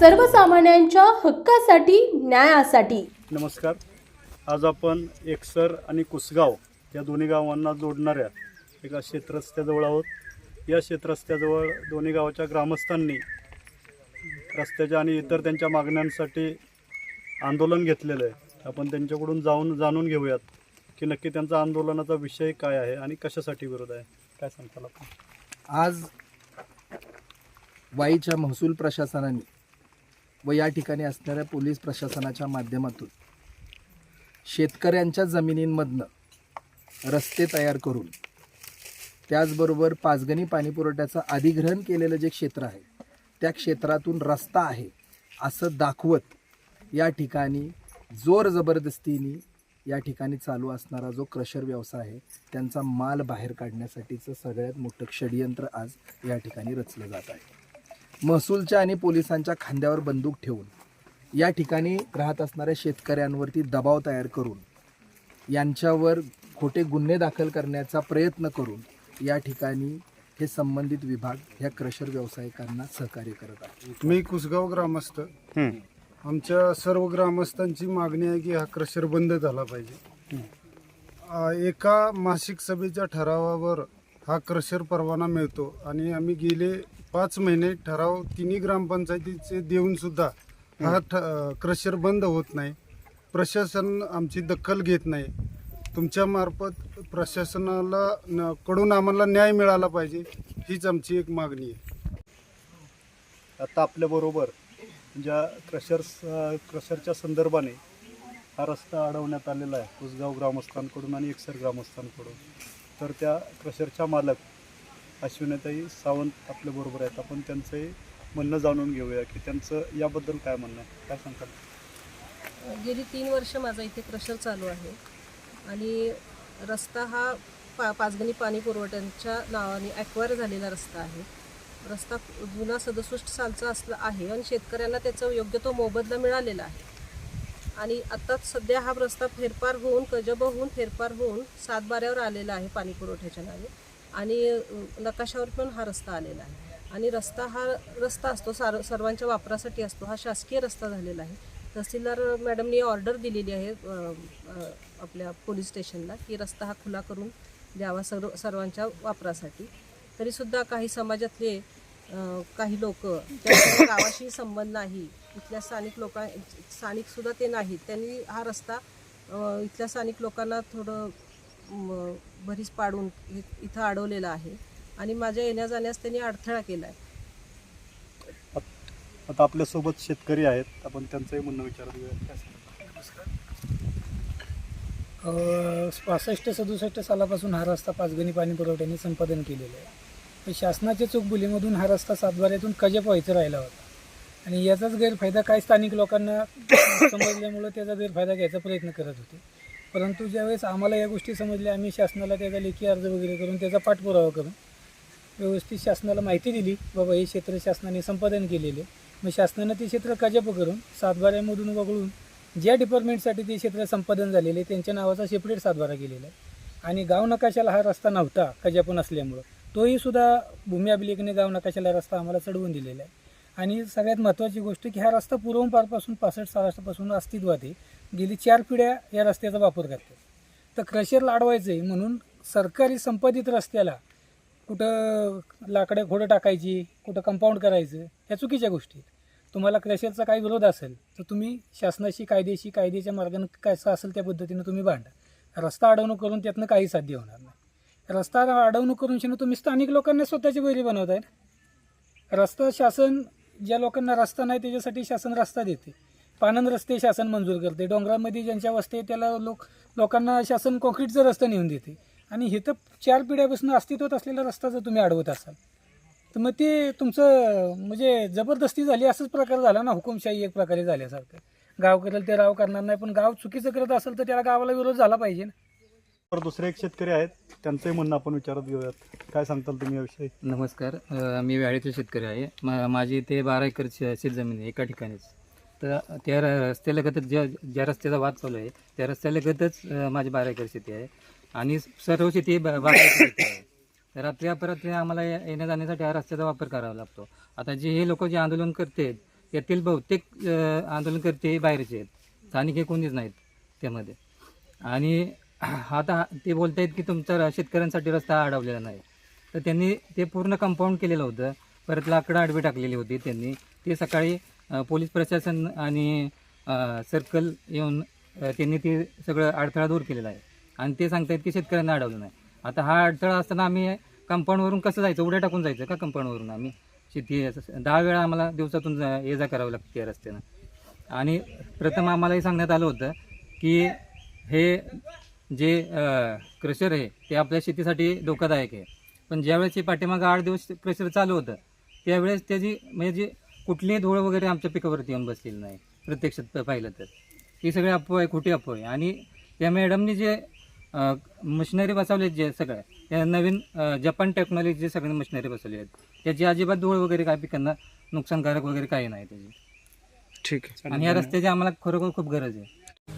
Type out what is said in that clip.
सर्वसामान्यांच्या हक्कासाठी न्यायासाठी. नमस्कार. आज आपण एकसर आणि कुसगाव या दोन्ही गावांना जोडणाऱ्या एका शेतरस्त्याजवळ आहोत. या शेतरस्त्याजवळ दोन्ही गावाच्या ग्रामस्थांनी रस्त्याच्या आणि इतर त्यांच्या मागण्यांसाठी आंदोलन घेतलेलं आहे. आपण त्यांच्याकडून जाऊन जाणून घेऊयात की नक्की त्यांचा आंदोलनाचा विषय काय आहे आणि कशासाठी विरोध आहे. काय सांगताल आपण? आज वाईच्या महसूल प्रशासनाने व या ठिकाणी असणाऱ्या पोलीस प्रशासनाच्या माध्यमातून शेतकऱ्यांच्या जमिनींमधनं रस्ते तयार करून त्याचबरोबर पाचगणी पाणीपुरवठ्याचं अधिग्रहण केलेलं जे क्षेत्र आहे त्या क्षेत्रातून रस्ता आहे असं दाखवत या ठिकाणी जोर जबरदस्तीने या ठिकाणी चालू असणारा जो क्रशर व्यवसाय आहे त्यांचा माल बाहेर काढण्यासाठीचं सगळ्यात मोठं षडयंत्र आज या ठिकाणी रचलं जात आहे. महसूलच्या आणि पोलिसांच्या खांद्यावर बंदूक ठेवून या ठिकाणी राहत असणाऱ्या शेतकऱ्यांवरती दबाव तयार करून यांच्यावर खोटे गुन्हे दाखल करण्याचा प्रयत्न करून या ठिकाणी हे संबंधित विभाग ह्या क्रशर व्यावसायिकांना सहकार्य करत आहे. मी कुसगाव ग्रामस्थ. आमच्या सर्व ग्रामस्थांची मागणी आहे की हा क्रशर बंद झाला पाहिजे. एका मासिक सभेच्या ठरावावर हा क्रशर परवाना मिळतो आणि आम्ही गेले पाच महिने ठराव तिन्ही ग्रामपंचायतीचे देऊन सुद्धा हा ठ क्रशर बंद होत नाही. प्रशासन आमची दखल घेत नाही. तुमच्या मार्फत प्रशासनाला न- कडून आम्हाला न्याय मिळाला पाहिजे हीच आमची एक मागणी आहे. आता आपल्याबरोबर ज्या क्रशर्स क्रशरच्या संदर्भाने हा रस्ता अडवण्यात आलेला आहे कुसगाव ग्रामस्थांकडून आणि एकसर ग्रामस्थांकडून. तर त्या क्रशरच्या मालक अश्विनीताई सावंत आपल्याबरोबर आहेत. आपण त्यांचंही म्हणणं जाणून घेऊया की त्यांचं याबद्दल काय म्हणणं आहे? काय सांगतात गेली तीन वर्ष माझा इथे क्रशर चालू आहे. आणि रस्ता हा पा पाचगणी पाणी पुरवठ्यांच्या नावाने ॲक्वायर झालेला रस्ता आहे. रस्ता जुना सदुसष्ट सालचा असला आहे आणि शेतकऱ्यांना त्याचा योग्य तो मोबदला मिळालेला आहे. आणि आत्ताच सध्या हा रस्ता फेरफार होऊन कजब होऊन फेरफार होऊन सातबाऱ्यावर आलेला आहे पाणी पुरवठ्याच्या नावे. आणि नकाशावर पण हा रस्ता आलेला आहे. आणि रस्ता हा रस्ता असतो सार सर्वांच्या वापरासाठी असतो हा शासकीय रस्ता झालेला आहे. तहसीलदार मॅडमनी ऑर्डर दिलेली आहे आपल्या पोलीस स्टेशनला की रस्ता हा खुला करून द्यावा सर्व सर्वांच्या वापरासाठी. तरीसुद्धा काही समाजातले काही लोक गावाशी संबंध नाही इथल्या स्थानिक लोकां स्थानिकसुद्धा ते नाहीत त्यांनी हा रस्ता इथल्या स्थानिक लोकांना थोडं भरीस पाडून इ- इथं अडवलेला आहे. आणि माझ्या येण्या जाण्यास त्यांनी अडथळा केला आहे आता आपल्यासोबत शेतकरी आहेत. आपण त्यांचंही म्हणणं विचारत घेऊया. पासष्ट सदुसष्ट सालापासून हा रस्ता पाचगणी पाणी पुरवठ्याने संपादन केलेला आहे. पण शासनाच्या चूकबुलीमधून हा रस्ता सातबाऱ्यातून कजप व्हायचा राहिला होता. आणि याचाच गैरफायदा काही स्थानिक लोकांना समजल्यामुळं त्याचा गैरफायदा घ्यायचा प्रयत्न करत होते. परंतु ज्यावेळेस आम्हाला या गोष्टी समजल्या आम्ही शासनाला त्याचा लेखी अर्ज वगैरे करून त्याचा पाठपुरावा करून व्यवस्थित शासनाला माहिती दिली बाबा हे क्षेत्र शासनाने संपादन केलेले. मग शासनानं ते क्षेत्र कजप करून सातबाऱ्यामधून वगळून ज्या डिपार्टमेंटसाठी ते क्षेत्र संपादन झालेले त्यांच्या नावाचा सेपरेट सातबारा केलेला आहे. आणि गाव नकाशाला हा रस्ता नव्हता कजापून असल्यामुळं तोही सुद्धा भूमी अभिलेखने गाव नकाशाला रस्ता आम्हाला चढवून दिलेला आहे. आणि सगळ्यात महत्त्वाची गोष्ट की हा रस्ता पूर्वपारपासून पासष्ट सालापासून अस्तित्वात आहे. गेली चार पिढ्या या रस्त्याचा वापर करतात. तर क्रशरला अडवायचं आहे म्हणून सरकारी संपादित रस्त्याला कुठं लाकडं खोडं टाकायची कुठं कंपाऊंड करायचं ह्या चुकीच्या गोष्टी आहेत. तुम्हाला क्रशरचा काही विरोध असेल तर तुम्ही शासनाशी कायदेशी कायद्याच्या मार्गाने कसं असेल त्या पद्धतीनं तुम्ही भांडा रस्ता अडवणूक करून त्यातनं काही साध्य होणार नाही. रस्ता अडवणूक करून शिनो तुम्ही स्थानिक लोकांना स्वतःची बैरी बनवताय रस्ता शासन ज्या लोकांना रस्ता नाही त्याच्यासाठी शासन रस्ता देते. पानंद रस्ते शासन मंजूर करते. डोंगरामध्ये ज्यांच्या वस्ते त्याला लोक लोकांना शासन कॉन्क्रीटचा रस्ता नेऊन देते. आणि हे तर चार पिढ्यापासून अस्तित्वात असलेला रस्ता जर तुम्ही अडवत असाल तर मग ते तुमचं म्हणजे जबरदस्ती झाली असंच प्रकार झाला ना हुकुमशाही एक प्रकारे झाल्यासारखं. गाव करेल ते राव करणार नाही पण गाव चुकीचं करत असेल तर त्याला गावाला विरोध झाला पाहिजे ना. तर दुसरे एक शेतकरी आहेत. त्यांचंही म्हणणं आपण विचारत घेऊयात. काय सांगताल तुम्ही याविषयी? नमस्कार. अ, मी व्याळीचा शेतकरी आहे. मा माझी इथे बारा एकर शे- शेतजमीन आहे एका ठिकाणीच. तर त्या र- रस्त्यालगतच ज्या ज्या रस्त्याचा वाद चालू आहे त्या रस्त्यालगतच अ, माझी बारा एकर शेती आहे. आणि सर्व शेती ब- बारा एकर शेती आहे. तर अपरात्री आम्हाला ये- येण्या जाण्यासाठी हा रस्त्याचा वापर करावा लागतो. आता जे हे लोक जे आंदोलन करते यातील बहुतेक अ, आंदोलनकर्ते हे बाहेरचे आहेत. स्थानिक हे कोणीच नाहीत त्यामध्ये. आणि आता ते बोलत आहेत की तुमचा र- शेतकऱ्यांसाठी रस्ता अडवलेला नाही. तर त्यांनी ते पूर्ण कंपाऊंड केलेलं होतं. परत लाकडं आडवी टाकलेली होती त्यांनी. ते सकाळी पोलीस प्रशासन आणि सर्कल येऊन त्यांनी ते सगळं अडथळा दूर केलेला आहे. आणि ते सांगतायत की शेतकऱ्यांना अडवलं नाही. आता हा अडथळा असताना आम्ही कंपाऊंडवरून कसं जायचं? उड्या टाकून जायचं का कंपाऊंडवरून आम्ही? शेती दहा वेळा आम्हाला दिवसातून जा- ये जा करावं लागते रस्त्यानं. आणि प्रथम आम्हालाही सांगण्यात आलं होतं की हे जे क्रशर आहे ते आपल्या शेतीसाठी धोकादायक आहे. पण ज्यावेळेस हे पाठीमागं आठ दिवस क्रशर चालू होतं त्यावेळेस त्याची म्हणजे जी कुठलीही धूळ वगैरे आमच्या पिकावरती येऊन बसलेली नाही प्रत्यक्षात पाहिलं तर. ही सगळी अफवा आहे खोटी अफवा आहे आणि त्या मॅडमनी जे मशिनरी बसवले जे सगळ्या त्या नवीन जपान टेक्नॉलॉजीचे सगळे मशिनरी बसवले आहेत त्याची अजिबात धूळ वगैरे काय पिकांना नुकसानकारक वगैरे काही नाही त्याची. ठीक आहे. आणि या रस्त्याची आम्हाला खरोखर खूप गरज आहे.